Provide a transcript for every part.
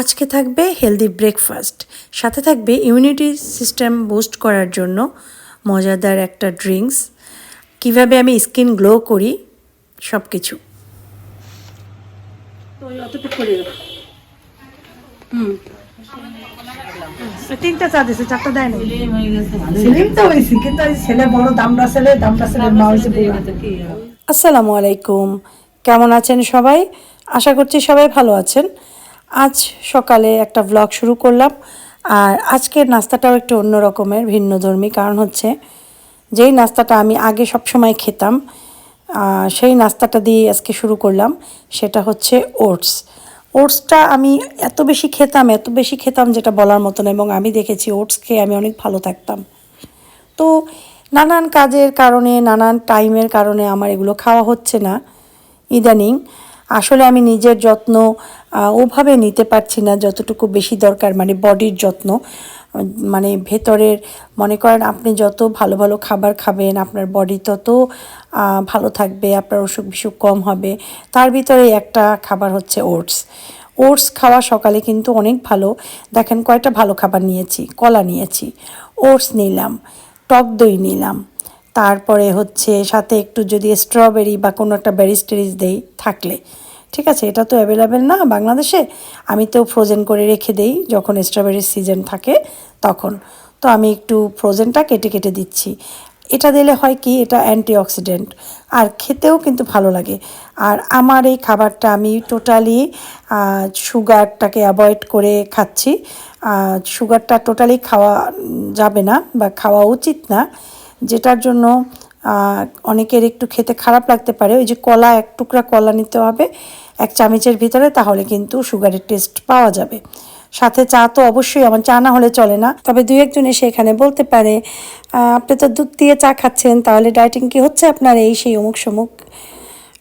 আজকে থাকবে healthy breakfast. সাথে থাকবে ইমিউনিটি সিস্টেম বুস্ট করার জন্য মজাদার একটা ড্রিঙ্কস। কীভাবে আমি স্কিন গ্লো করি সব কিছু তিনটা চা দিছে চারটা দেয় না সেলিম তো হয়েছি কিন্তু ছেলে বড় দামড়া ছেলে দামড়া ছেলের মা হয়েছে আসসালামু আলাইকুম। কেমন আছেন সবাই? আশা করছি সবাই ভালো আছেন। আজ সকালে একটা ব্লগ শুরু করলাম। আর আজকের নাস্তাটাও একটু অন্য রকমের ভিন্নধর্মী কারণ হচ্ছে, যেই নাস্তাটা আমি আগে সব সময় খেতাম সেই নাস্তাটা দিয়ে আজকে শুরু করলাম, সেটা হচ্ছে ওটস। ওটসটা আমি এত বেশি খেতাম, এত বেশি খেতাম যেটা বলার মতন এবং আমি দেখেছি ওটস খেয়ে আমি অনেক ভালো থাকতাম। তো নানান কাজের কারণে, নানান টাইমের কারণে আমার এগুলো খাওয়া হচ্ছে না। ইদানিং আসলে আমি নিজের যত্ন ওভাবে নিতে পারছি না যতটুকু বেশি দরকার মানে বডির যত্ন। মানে ভেতরের, মনে করেন আপনি যত ভালো ভালো খাবার খাবেন, আপনার বডি তত ভালো থাকবে, আপনার অসুখ বিসুখ কম হবে, তার ভিতরে একটা খাবার হচ্ছে ওটস। ওটস খাওয়া সকালে কিন্তু অনেক ভালো। দেখেন কয়টা ভালো খাবার নিয়েছি, কলা নিয়েছি, ওটস নিলাম, টক দই নিলাম, তারপরে হচ্ছে সাথে একটু যদি স্ট্রবেরি বা কোনো একটা বেরিস টেরিস দেই থাকলে। ঠিক আছে, এটা তো অ্যাভেলেবেল না বাংলাদেশে। আমি তো ফ্রোজেন করে রেখে দেই যখন স্ট্রবেরির সিজন থাকে তখন। তো আমি একটু ফ্রোজেনটা কেটে কেটে দিচ্ছি। এটা দিলে হয় কি, এটা অ্যান্টিঅক্সিডেন্ট আর খেতেও কিন্তু ভালো লাগে। আর আমার এই খাবারটা আমি টোটালি সুগারটাকে অ্যাভয়েড করে খাচ্ছি। সুগারটা টোটালি খাওয়া যাবে না বা খাওয়া উচিত না। যেটার জন্য অনেকের একটু খেতে খারাপ লাগতে পারে। ওই যে কলা, এক টুকরা কলা নিতে হবে। এক চামচের ভিতরে, তাহলে কিন্তু সুগারের টেস্ট পাওয়া যাবে। সাথে চা তো অবশ্যই, আমার চা না হলে চলে না। তবে দুই একজন এসে এখানে বলতে পারে আপনি তো দুধ দিয়ে চা খাচ্ছেন, তাহলে ডায়েটিং কি হচ্ছে আপনার এই সেই অমুক সমুক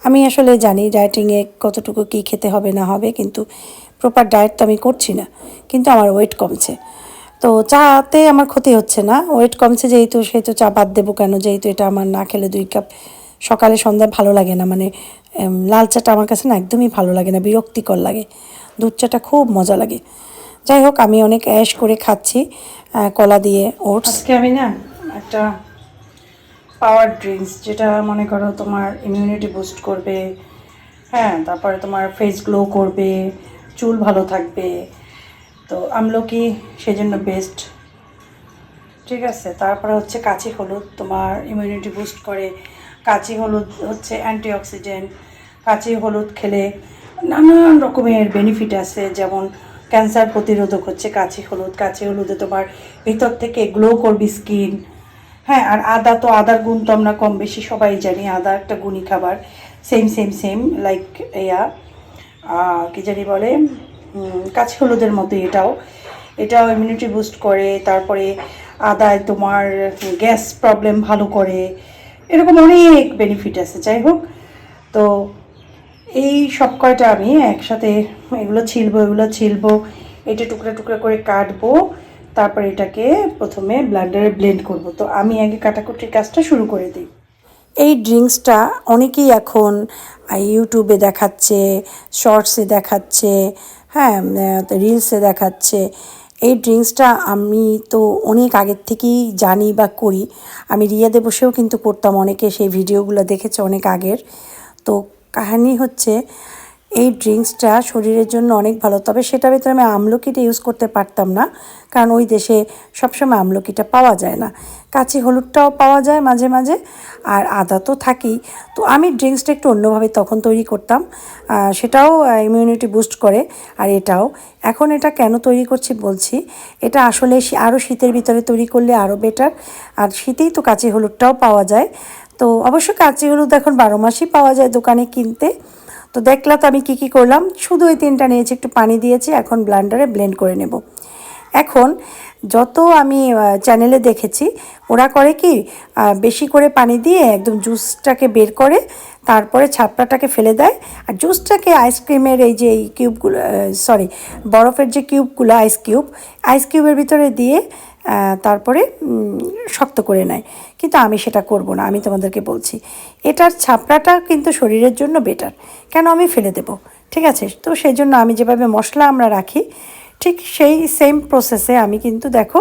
আমি আসলে জানি ডায়েটিংয়ে কতটুকু কী খেতে হবে, না হবে, কিন্তু প্রপার ডায়েট তো আমি করছি না, কিন্তু আমার ওয়েট কমছে। তো চাতে আমার ক্ষতি হচ্ছে না, ওয়েট কমছে যেহেতু, সেহেতু চা বাদ দেবো কেন, যেহেতু এটা আমার না খেলে দুই কাপ সকালে, সন্ধ্যায় ভালো লাগে না। মানে লাল চাটা আমার কাছে না একদমই ভালো লাগে না, বিরক্তিকর লাগে। দুধ চাটা খুব মজা লাগে। যাই হোক, আমি অনেক অ্যাশ করে খাচ্ছি কলা দিয়ে ওটস। আজকে আমি না একটা পাওয়ার ড্রিঙ্কস যেটা মনে করো তোমার ইমিউনিটি বুস্ট করবে হ্যাঁ তারপরে তোমার ফেস গ্লো করবে, চুল ভালো থাকবে। তো আমলকি সেজন্য বেস্ট ঠিক আছে? তারপরে হচ্ছে কাঁচি হলুদ তোমার ইমিউনিটি বুস্ট করে। কাঁচি হলুদ হচ্ছে অ্যান্টিঅক্সিডেন্ট কাঁচি হলুদ খেলে নানান রকমের বেনিফিট আছে, যেমন ক্যান্সার প্রতিরোধক হচ্ছে কাঁচি হলুদ, কাঁচি হলুদে তোমার ভিতর থেকে গ্লো করবি স্কিন হ্যাঁ আর আদা তো আদার গুণ তো আমরা কম বেশি সবাই জানি, আদা একটা গুণী খাবার same same same like yeah কী জানি বলে কাঁচি হলুদের মতো এটাও এটাও ইমিউনিটি বুস্ট করে, তারপরে আদায় তোমার গ্যাস প্রবলেম ভালো করে এরকম অনেক বেনিফিট আছে, যাই হোক। তো এই সব কয়টা আমি একসাথে এগুলো ছিলবো এগুলো ছিলবো, এটা টুকরা টুকরা করে কাটবো, তারপর এটাকে প্রথমে ব্লান্ডারে ব্লেন্ড করব। তো আমি আগে কাটাকুটির কাজটা শুরু করে দিই। এই ড্রিঙ্কসটা অনেকেই এখন ইউটিউবে দেখাচ্ছে শর্টসে দেখাচ্ছে হ্যাঁ রিলসে দেখাচ্ছে। এই ড্রিঙ্কসটা আমি তো অনেক আগের থেকেই জানি বা করি। আমি রিয়াদে বসেও কিন্তু করতাম, অনেকে সেই ভিডিওগুলো দেখেছে অনেক আগের। তো কাহিনী হচ্ছে এই ড্রিঙ্কসটা শরীরের জন্য অনেক ভালো। তবে সেটার ভিতরে আমি আমলকিটা ইউজ করতে পারতাম না, কারণ ওই দেশে সবসময় আমলকিটা পাওয়া যায় না। কাঁচি হলুদটাও পাওয়া যায় মাঝে মাঝে, আর আদা তো থাকেই। তো আমি ড্রিঙ্কসটা একটু অন্যভাবে তখন তৈরি করতাম সেটাও ইমিউনিটি বুস্ট করে, আর এটাও। এখন এটা কেন তৈরি করছি বলছি, এটা আসলে আরও শীতের ভিতরে তৈরি করলে আরও বেটার আর শীতেই তো কাঁচি হলুদটাও পাওয়া যায়। তো অবশ্য কাঁচি হলুদ এখন বারো মাসই পাওয়া যায় দোকানে কিনতে তো দেখলা তো আমি কি কি করলাম? শুধু ওই তিনটা নিয়েছি, একটু পানি দিয়েছি, এখন ব্লান্ডারে ব্লেন্ড করে নেব। এখন যত আমি চ্যানেলে দেখেছি, ওরা করে কি বেশি করে পানি দিয়ে একদম জুসটাকে বের করে, তারপরে ছাপড়াটাকে ফেলে দেয়। আর জুসটাকে আইসক্রিমের এই যে এই কিউবগুলো সরি বরফের যে কিউবগুলো আইস কিউব আইস কিউবের ভিতরে দিয়ে তারপরে শক্ত করে নেয়। কিন্তু আমি সেটা করব না, আমি তোমাদেরকে বলছি। এটার ছাপড়াটা কিন্তু শরীরের জন্য বেটার কেন আমি ফেলে দেব? ঠিক আছে? তো সেই জন্য আমি যেভাবে মশলা আমরা রাখি, ঠিক সেই সেম প্রসেসে আমি কিন্তু দেখো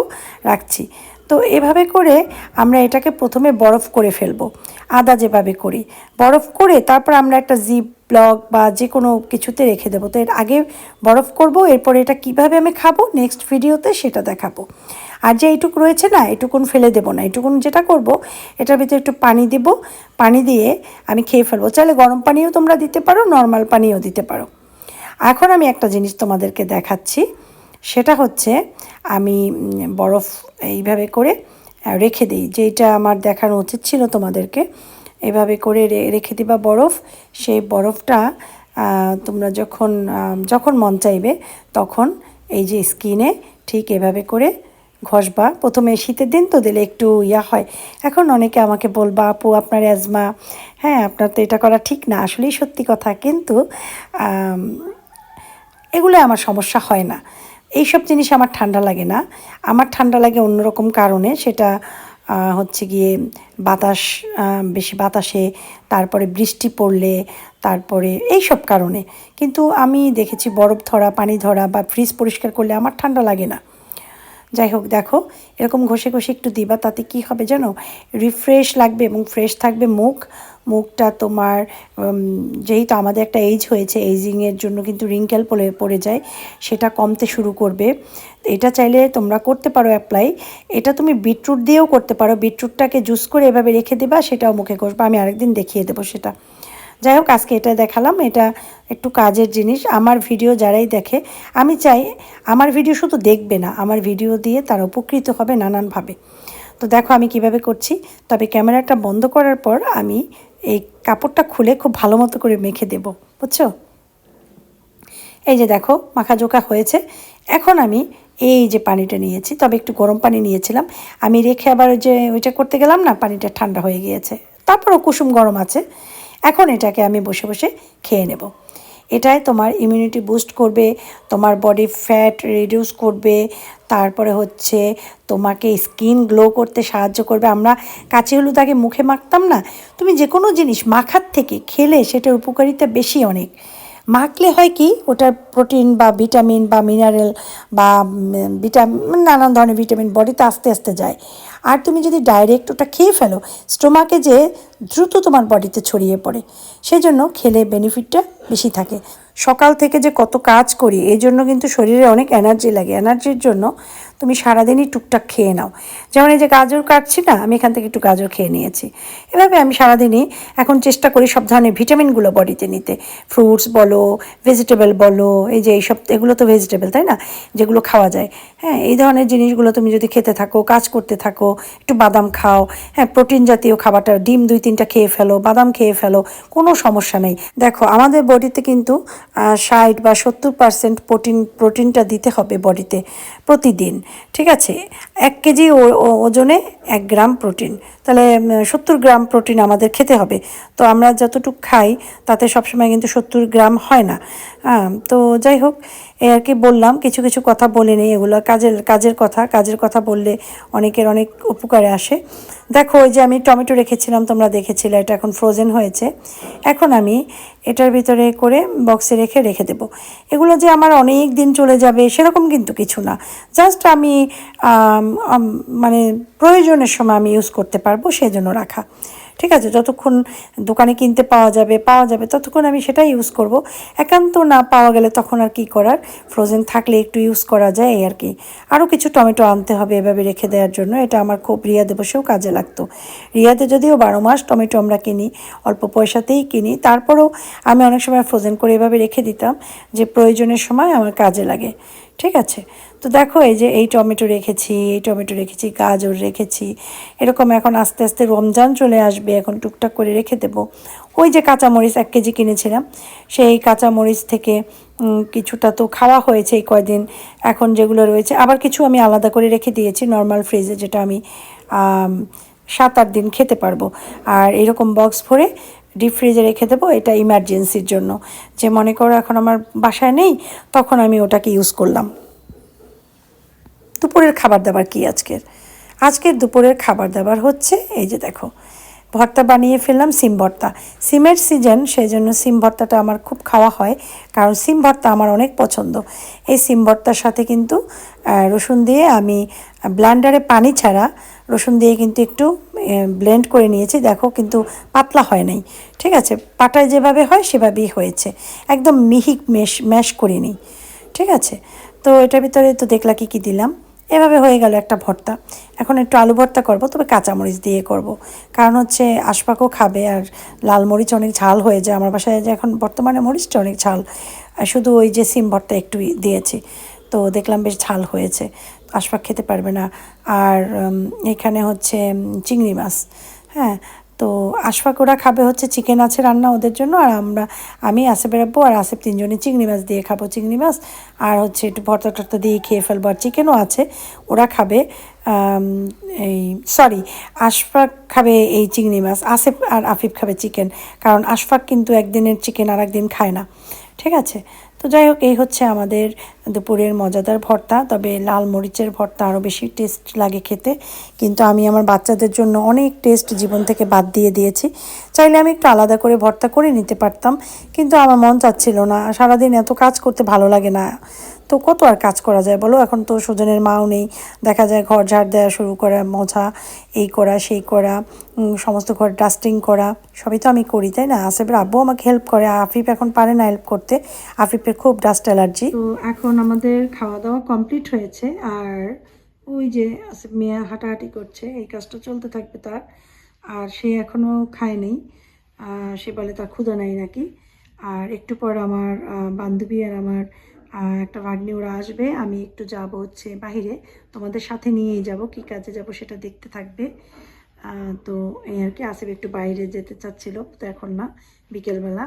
রাখছি। তো এভাবে করে আমরা এটাকে প্রথমে বরফ করে ফেলব। আদা যেভাবে করি, বরফ করে তারপর আমরা একটা জিপ ব্লক বা যে কোনো কিছুতে রেখে দেবো। তো এর আগে বরফ করব, এরপরে এটা কীভাবে আমি খাব? নেক্সট ভিডিওতে সেটা দেখাবো। আর যে এইটুকু রয়েছে না এটুকুন ফেলে দেবো না। এটুকুন যেটা করব, এটার ভিতরে একটু পানি দেব। পানি দিয়ে আমি খেয়ে ফেলব। চাইলে গরম পানিও তোমরা দিতে পারো, নর্মাল পানিও দিতে পারো। এখন আমি একটা জিনিস তোমাদেরকে দেখাচ্ছি। সেটা হচ্ছে, আমি বরফ এইভাবে করে রেখে দিই। যেটা আমার দেখানো উচিত ছিল তোমাদেরকে। এভাবে করে রেখে দিবা বরফ। সেই বরফটা তোমরা যখন যখন মন চাইবে, তখন এই যে স্কিনে ঠিক এভাবে করে ঘষবা। প্রথমে শীতের দিন তো দিলে একটু ইয়া হয়। এখন অনেকে আমাকে বলবা, আপু, আপনার অ্যাজমা হ্যাঁ আপনার তো এটা করা ঠিক না, আসলেই সত্যি কথা। কিন্তু এগুলো আমার সমস্যা হয় না। এইসব জিনিস আমার ঠান্ডা লাগে না। আমার ঠান্ডা লাগে অন্যরকম কারণে। সেটা হচ্ছে গিয়ে বাতাস বেশি বাতাসে, তারপরে বৃষ্টি পড়লে, তারপরে এই সব কারণে। কিন্তু আমি দেখেছি বরফ ধরা, পানি ধরা বা ফ্রিজ পরিষ্কার করলে আমার ঠান্ডা লাগে না। যাই হোক দেখো, এরকম ঘষে ঘষে একটু দিবা, তাতে কি হবে জানো? রিফ্রেশ লাগবে এবং ফ্রেশ থাকবে মুখ। মুখটা তোমার যেহেতু আমাদের একটা এজ হয়েছে এজিংয়ের জন্য কিন্তু রিঙ্কেল পড়ে পড়ে যায়, সেটা কমতে শুরু করবে। এটা চাইলে তোমরা করতে পারো অ্যাপ্লাই এটা তুমি বিটরুট দিয়েও করতে পারো। বিটরুটটাকে জুস করে এভাবে রেখে দেবা, সেটাও মুখে ঘষবা। আমি আরেকদিন দেখিয়ে দেবো সেটা। যাই হোক, আজকে এটা দেখালাম। এটা একটু কাজের জিনিস। আমার ভিডিও যারাই দেখে, আমি চাই আমার ভিডিও শুধু দেখবে না, আমার ভিডিও দিয়ে তারা উপকৃত হবে নানানভাবে। তো দেখো আমি কীভাবে করছি। তবে ক্যামেরাটা বন্ধ করার পর আমি এই কাপড়টা খুলে খুব ভালো মতো করে মেখে দেব, বুঝছ? এই যে দেখো মাখা জোকা হয়েছে। এখন আমি এই যে পানিটা নিয়েছি, তবে একটু গরম পানি নিয়েছিলাম। আমি রেখে আবার ওই যে, ওইটা করতে গেলাম না, পানিটা ঠান্ডা হয়ে গিয়েছে। তারপরও কুসুম গরম আছে। এখন এটাকে আমি বসে বসে খেয়ে নেব। এটাই তোমার ইমিউনিটি বুস্ট করবে, তোমার বডি ফ্যাট রিডিউস করবে, তারপরে হচ্ছে তোমাকে স্কিন গ্লো করতে সাহায্য করবে। আমরা কাঁচি হলুদ আগে মুখে মাখতাম না, তুমি যে কোনো জিনিস মাখার থেকে খেলে সেটার উপকারিতা বেশি অনেক। মাখলে হয় কি, ওটার প্রোটিন বা ভিটামিন বা মিনারেল বা ভিটামিন নানান ধরনের ভিটামিন বডিতে আস্তে আস্তে যায়। আর তুমি যদি ডাইরেক্ট ওটা খেয়ে ফেলো স্টোমাকে যে দ্রুত তোমার বডিতে ছড়িয়ে পড়ে, সেজন্য খেলে বেনিফিটটা বেশি থাকে। সকাল থেকে যে কত কাজ করি এই জন্য কিন্তু শরীরে অনেক এনার্জি লাগে। এনার্জির জন্য তুমি সারাদিনই টুকটাক খেয়ে নাও। যেমন এই যে গাজর কাটছি না, আমি এখান থেকে একটু গাজর খেয়ে নিয়েছি। এভাবে আমি সারাদিনই এখন চেষ্টা করি সব ধরনের ভিটামিনগুলো বডিতে নিতে। ফ্রুটস বলো, ভেজিটেবল বলো, এই যে এইসব, এগুলো তো ভেজিটেবল, তাই না? যেগুলো খাওয়া যায়। হ্যাঁ এই ধরনের জিনিসগুলো তুমি যদি খেতে থাকো, কাজ করতে থাকো, একটু বাদাম খাও হ্যাঁ প্রোটিন জাতীয় খাবারটা, ডিম দুই তিনটা খেয়ে ফেলো, বাদাম খেয়ে ফেলো, কোনো সমস্যা নেই। দেখো, আমাদের বডিতে কিন্তু ষাট বা সত্তর পার্সেন্ট প্রোটিন, প্রোটিনটা দিতে হবে বডিতে। প্রতিদিন, ঠিক আছে? এক কেজি ওজনে এক গ্রাম প্রোটিন। তাহলে সত্তর গ্রাম প্রোটিন আমাদের খেতে হবে। তো আমরা যতটুকু খাই, তাতে সবসময় কিন্তু সত্তর গ্রাম হয় না। তো যাই হোক এই আর কি বললাম, কিছু কিছু কথা বলে নেই এগুলো। কাজের কাজের কথা কাজের কথা বললে অনেকের অনেক উপকারে আসে। দেখো, ওই যে আমি টমেটো রেখেছিলাম, তোমরা দেখেছিলে, এটা এখন ফ্রোজেন হয়েছে। এখন আমি এটার ভিতরে করে বক্সে রেখে রেখে দেবো। এগুলো যে আমার অনেক দিন চলে যাবে, সেরকম কিন্তু কিছু না। জাস্ট আমি মানে প্রয়োজনের সময় আমি ইউজ করতে পারব সেই জন্য রাখা। ঠিক আছে? যতক্ষণ দোকানে কিনতে পাওয়া যাবে পাওয়া যাবে, ততক্ষণ আমি সেটাই ইউজ করব। একান্ত না পাওয়া গেলে তখন আর কি করার? ফ্রোজেন থাকলে একটু ইউজ করা যায় এই আর কি। আরও কিছু টমেটো আনতে হবে এভাবে রেখে দেওয়ার জন্য। এটা আমার খুব রিয়াদে বসেও কাজে লাগতো। রিয়াদে যদিও বারো মাস টমেটো আমরা কিনি, অল্প পয়সাতেই কিনি, তারপরেও আমি অনেক সময় ফ্রোজেন করে এভাবে রেখে দিতাম যে প্রয়োজনের সময় আমার কাজে লাগে। ঠিক আছে? তো দেখো এই যে এই টমেটো রেখেছি, এই টমেটো রেখেছি, গাজর রেখেছি, এরকম এখন আস্তে আস্তে রমজান চলে আসবে, এখন টুকটাক করে রেখে দেবো। ওই যে কাঁচামরিচ এক কেজি কিনেছিলাম, সেই কাঁচামরিচ থেকে কিছুটা তো খাওয়া হয়েছে এই কয়দিন, এখন যেগুলো রয়েছে, আবার কিছু আমি আলাদা করে রেখে দিয়েছি নর্মাল ফ্রিজে যেটা আমি সাত আট দিন খেতে পারব। আর এরকম বক্স ভরে ডিপ ফ্রিজে রেখে দেবো এটা ইমার্জেন্সির জন্য। যে মনে করো এখন আমার বাসায় নেই, তখন আমি ওটাকে ইউজ করলাম। দুপুরের খাবার দাবার কি আজকের? আজকের দুপুরের খাবার দাবার হচ্ছে, এই যে দেখো, ভর্তা বানিয়ে ফেললাম, সিম ভর্তা। সিমের সিজন সেই জন্য সিম ভর্তাটা আমার খুব খাওয়া হয়, কারণ সিম ভর্তা আমার অনেক পছন্দ। এই সিম ভর্তার সাথে কিন্তু রসুন দিয়ে আমি ব্লান্ডারে পানি ছাড়া রসুন দিয়ে কিন্তু একটু ব্লেন্ড করে নিয়েছি। দেখো কিন্তু পাতলা হয় নাই। ঠিক আছে? পাটায় যেভাবে হয়, সেভাবেই হয়েছে। একদম মিহি মেশ, ম্যাশ করিনি। ঠিক আছে? তো এটার ভিতরে তো দেখলা কি কি দিলাম? এভাবে হয়ে গেল একটা ভর্তা। এখন একটু আলু ভর্তা করব, তবে কাঁচামরিচ দিয়ে করব। কারণ হচ্ছে আশপাকও খাবে আর লাল মরিচ অনেক ঝাল হয়ে যায়। আমার বাসায় যে এখন বর্তমানে মরিচটা অনেক ঝাল। আর শুধু ওই যে সিম ভর্তা একটু দিয়েছি। তো দেখলাম বেশ ঝাল হয়েছে। আশপাক খেতে পারবে না। আর এখানে হচ্ছে চিংড়ি মাছ। হ্যাঁ তো আশফাক ওরা খাবে হচ্ছে চিকেন আছে রান্না ওদের জন্য, আর আমরা, আমি আসে বেরাবো আর আসেফ তিনজনে চিংড়ি মাছ দিয়ে খাব চিংড়ি মাছ। আর হচ্ছে একটু ভর্তা টর্তা দিয়ে খেয়ে ফেলব, আর চিকেনও আছে, ওরা খাবে এই সরি আশফাক খাবে এই চিংড়ি মাছ, আসেফ আর আফিফ খাবে চিকেন। কারণ আশফাক কিন্তু একদিনের চিকেন আর একদিন খায় না। ঠিক আছে? তো যাই হোক, এই হচ্ছে আমাদের দুপুরের মজাদার ভর্তা। তবে লাল মরিচের ভর্তা আরও বেশি টেস্ট লাগে খেতে। কিন্তু আমি আমার বাচ্চাদের জন্য অনেক টেস্ট জীবন থেকে বাদ দিয়ে দিয়েছি। চাইলে আমি একটু আলাদা করে ভর্তা করে নিতে পারতাম, কিন্তু আমার মন চাচ্ছিল না। সারাদিন এত কাজ করতে ভালো লাগে না। তো কত আর কাজ করা যায় বলো? এখন তো সুজনের মাও নেই। দেখা যায় ঘর ঝাড় দেওয়া শুরু করা, মোছা, এই করা, সেই করা সমস্ত ঘর ডাস্টিং করা, সবই তো আমি করি, তাই না? আসেফের আব্বু আমাকে হেল্প করে। আফিফ এখন পারে না হেল্প করতে। আফিফের খুব ডাস্ট অ্যালার্জি তো এখন আমাদের খাওয়া দাওয়া কমপ্লিট হয়েছে। আর ওই যে মিয়া হাঁটাহাঁটি করছে, এই কাজটা চলতে থাকবে তার। আর সে এখনও খায়নি সে বলে তার ক্ষুধা নাই নাকি? আর একটু পর আমার বান্ধবী আর আমার একটা ভাগ্নি ওরা আসবে আমি একটু যাব হচ্ছে বাহিরে। তোমাদের সাথে নিয়েই যাব কি কাজে যাব সেটা দেখতে থাকবে। তো এই আর কি আসিফ একটু বাইরে যেতে চাচ্ছিল তো এখন না বিকেলবেলা।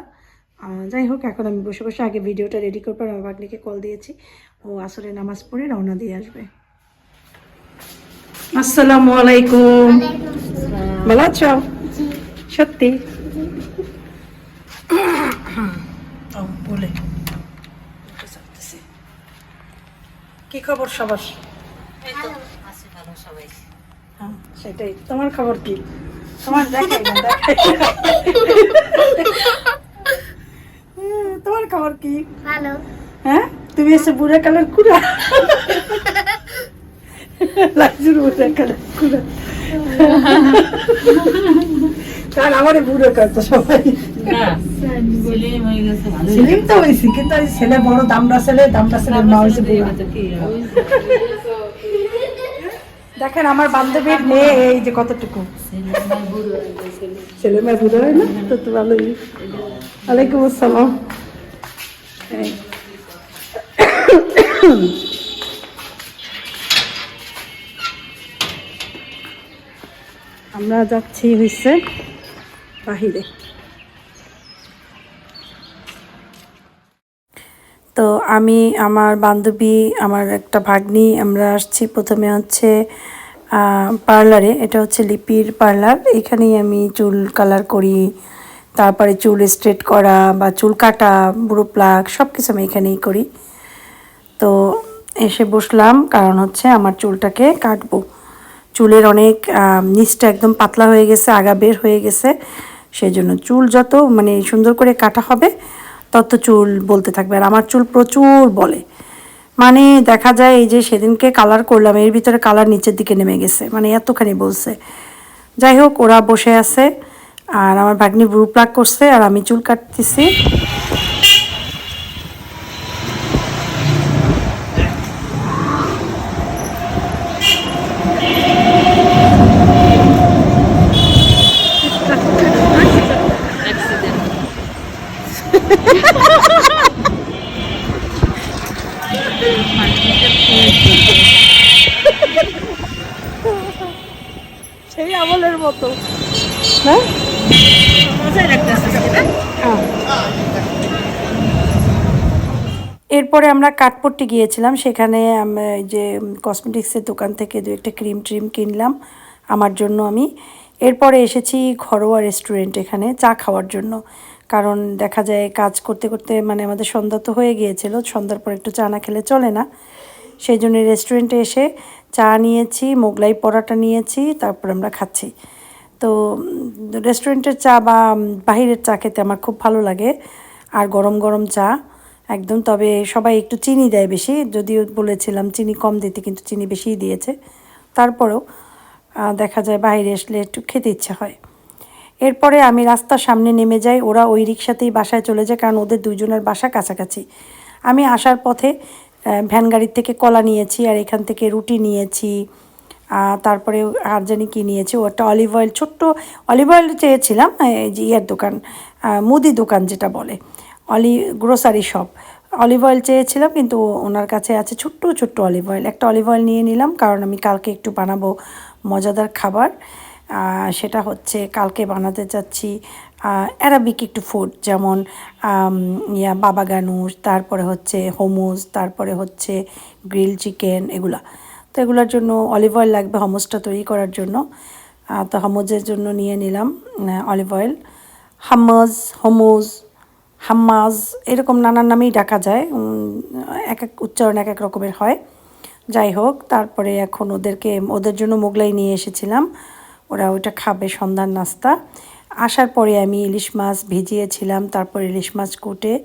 যাই হোক এখন আমি বসে বসে আগে ভিডিওটা রেডি করব আমার ভাগ্নিকে কল দিয়েছি। ও আসলে নামাজ পড়ে রওনা দিয়ে আসবে। আসসালামু আলাইকুম। ভালো আছো? সত্যি ও, বলে কি খবর সবার? হ্যাঁ, সেটাই। তোমার খবর কি? তোমার দেখাই না দেখাই না। হ্যাঁ, তোমার খবর কি? ভালো। হ্যাঁ? তুমি এসে বুড়া কালার কুড়া লাজুর বুড়া কালার কুড়া কারণ আমারে বুড়ো করতো সবাই। সেলিম তো হয়েছি কিন্তু ছেলে বড় দামড়া ছেলে দামড়া ছেলের মা হয়েছে দেখেন আমার বান্ধবীর মেয়ে এই যে কতটুকু। ছেলে মেয়ে বুড়ো হয় না? তো তো ভালোই। ওয়ালাইকুম আসসালাম। আমরা যাচ্ছি হচ্ছে বাহিরে। তো আমি, আমার বান্ধবী, আমার একটা ভাগ্নি, আমরা আসছি প্রথমে হচ্ছে পার্লারে, এটা হচ্ছে লিপির পার্লার। এখানেই আমি চুল কালার করি, তারপরে চুল স্ট্রেট করা বা চুল কাটা, বুড়ো প্লাক সব কিছু আমি এখানেই করি। তো এসে বসলাম, কারণ হচ্ছে আমার চুলটাকে কাটবো। চুলের অনেক নিচটা একদম পাতলা হয়ে গেছে, আগা বের হয়ে গেছে। সেই জন্য চুল যত মানে সুন্দর করে কাটা হবে তত চুল বলতে থাকবে আর আমার চুল প্রচুর বলে। মানে দেখা যায় এই যে সেদিনকে কালার করলাম, এর ভিতরে কালার নিচের দিকে নেমে গেছে মানে এতখানি বলছে। যাই হোক, ওরা বসে আছে আর আমার ভাগ্নি ব্রু প্লাক করছে আর আমি চুল কাটতেছি। সেই আমলের মতো। হ্যাঁ। এরপরে আমরা কাঠপট্টি গিয়েছিলাম সেখানে যে কসমেটিক্সের দোকান থেকে দু একটা ক্রিম ট্রিম কিনলাম আমার জন্য আমি। এরপরে এসেছি ঘরোয়া রেস্টুরেন্ট এখানে চা খাওয়ার জন্য। কারণ দেখা যায় কাজ করতে করতে মানে আমাদের সন্ধ্যা তো হয়ে গিয়েছিল সন্ধ্যার পর একটু চা না খেলে চলে না। সেই জন্য রেস্টুরেন্টে এসে চা নিয়েছি, মোগলাই পরোটা নিয়েছি, তারপর আমরা খাচ্ছি। তো রেস্টুরেন্টের চা বা বাহিরের চা খেতে আমার খুব ভালো লাগে, আর গরম গরম চা, একদম। তবে সবাই একটু চিনি দেয় বেশি, যদিও বলেছিলাম চিনি কম দিতে, কিন্তু চিনি বেশিই দিয়েছে। তারপরেও দেখা যায় বাইরে আসলে একটু খেতে ইচ্ছে হয়। এরপরে আমি রাস্তার সামনে নেমে যাই, ওরা ওই রিক্সাতেই বাসায় চলে যায়, কারণ ওদের দুজনের বাসা কাছাকাছি। আমি আসার পথে ভ্যান গাড়ির থেকে কলা নিয়েছি, আর এখান থেকে রুটি নিয়েছি তারপরে আর জানি কী নিয়েছি, ও একটা অলিভ অয়েল ছোট্ট অলিভ অয়েল চেয়েছিলাম, এই যে ইয়ের দোকান মুদি দোকান যেটা বলে অলি গ্রোসারি শপ অলিভ অয়েল চেয়েছিলাম, কিন্তু ওনার কাছে আছে ছোট্ট ছোট্ট অলিভ অয়েল একটা অলিভ অয়েল নিয়ে নিলাম, কারণ আমি কালকে একটু বানাবো মজাদার খাবার। সেটা হচ্ছে কালকে বানাতে চাচ্ছি অ্যারাবিক একটু ফুড যেমন ইয়া বাবা গানুষ তারপরে হচ্ছে হোমোস তারপরে হচ্ছে গ্রিল চিকেন এগুলা। তো এগুলোর জন্য অলিভ অয়েল লাগবে হোমোসটা তৈরি করার জন্য। তো হোমোজের জন্য নিয়ে নিলাম অলিভ অয়েল হাম্মাজ হোমোজ হাম্মাজ এরকম নানান নামেই ডাকা যায়। এক এক উচ্চারণ এক এক রকমের হয়। যাই হোক, তারপরে এখন ওদেরকে, ওদের জন্য মোগলাই নিয়ে এসেছিলাম। ওরা ওইটা খাবে সন্ধ্যার নাস্তা। আসার পরে আমি ইলিশ মাছ ভিজিয়েছিলাম, তারপর ইলিশ মাছ কুটে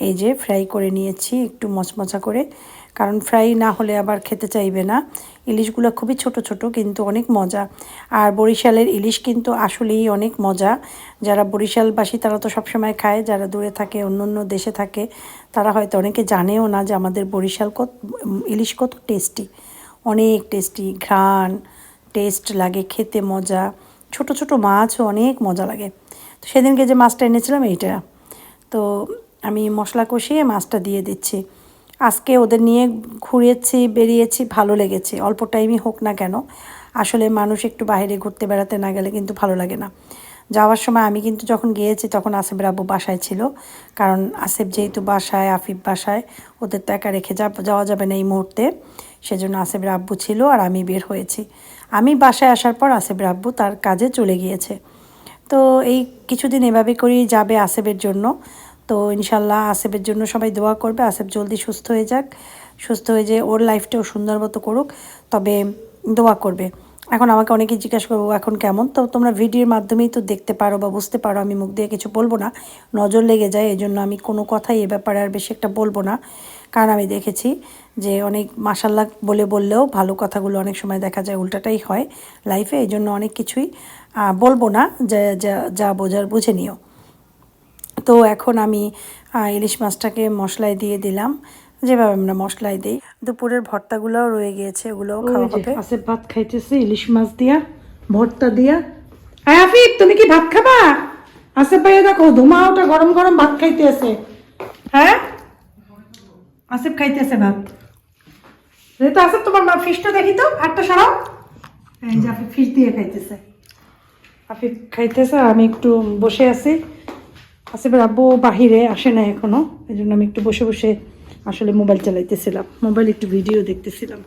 এই যে ফ্রাই করে নিয়েছি একটু মচমচা করে। কারণ ফ্রাই না হলে আবার খেতে চাইবে না। ইলিশগুলো খুবই ছোট ছোট কিন্তু অনেক মজা। আর বরিশালের ইলিশ কিন্তু আসলেই অনেক মজা। যারা বরিশালবাসী তারা তো সবসময় খায়, যারা দূরে থাকে, অন্য অন্য দেশে থাকে, তারা হয়তো অনেকে জানেও না যে আমাদের বরিশাল কত, ইলিশ কত টেস্টি। অনেক টেস্টি, ঘ্রাণ, টেস্ট লাগে, খেতে মজা। ছোট ছোট মাছও অনেক মজা লাগে। তো সেদিনকে যে মাছটা এনেছিলাম এইটা। তো আমি মশলা কষিয়ে মাছটা দিয়ে দিচ্ছি। আজকে ওদের নিয়ে ঘুরেছি, বেরিয়েছি, ভালো লেগেছে। অল্প টাইমই হোক না কেন। আসলে মানুষ একটু বাইরে ঘুরতে বেড়াতে না গেলে কিন্তু ভালো লাগে না। যাওয়ার সময় আমি কিন্তু যখন গিয়েছি তখন আসেফের আব্বু বাসায় ছিল। কারণ আসেফ যেহেতু বাসায়, আফিফ বাসায়, ওদের তো একা রেখে যাওয়া যাবে না এই মুহূর্তে। সেজন্য আসেফের আব্বু ছিল আর আমি বের হয়েছি। আমি বাসায় আসার পর আসেফের আব্বু তার কাজে চলে গিয়েছে। তো এই কিছুদিন এভাবে করেই যাবে আসেফের জন্য। তো ইনশাল্লাহ আসেফের জন্য সবাই দোয়া করবে। আসেফ জলদি সুস্থ হয়ে যাক। সুস্থ হয়ে যে ওর লাইফটাও সুন্দর মতো করুক। তবে দোয়া করবে। এখন আমাকে অনেকে জিজ্ঞাসা করব এখন কেমন? তো তোমরা ভিডিওর মাধ্যমেই তো দেখতে পারো বা বুঝতে পারো, আমি মুখ দিয়ে কিছু বলব না। নজর লেগে যায় এই জন্য আমি কোনো কথাই এ ব্যাপারে আর বেশি একটা বলব না। কারণ আমি দেখেছি যে অনেক মাসাল্লাহ বলে বললেও ভালো কথাগুলো অনেক সময় দেখা যায় উল্টাটাই হয় লাইফে এই জন্য অনেক কিছুই বলব না যা যা যা বোঝার বুঝে নিও। তো এখন আমি ইলিশ মাছটাকে মশলায় দিয়ে দিলাম। যেভাবে আমরা মশলায় দিই। দুপুরের ভর্তাগুলোও রয়ে গিয়েছে ওগুলোও খাওয়া হবে। ভাত খাইতেছে ইলিশ মাছ দিয়া ভর্তা দিয়া। হ্যাঁ আফিফ তুমি কি ভাত খাবা? আসেফ ভাইয়া দেখো ধুমা ওটা গরম গরম ভাত খাইতেছে। হ্যাঁ? আসেফ খাইতেছে ভাত। যেহেতু আছে তোমার মা ফিশটা দেখি তো ভাতটা সরাও। এই যে আপনি ফিশ দিয়ে খাইতেছে। আপনি খাইতেছে, আমি একটু বসে আছি। আসিফের আব্বু বাহিরে আসে না এখনও, এই জন্য আমি একটু বসে বসে আসলে মোবাইল চালাইতেছিলাম, মোবাইল একটু ভিডিও দেখতেছিলাম।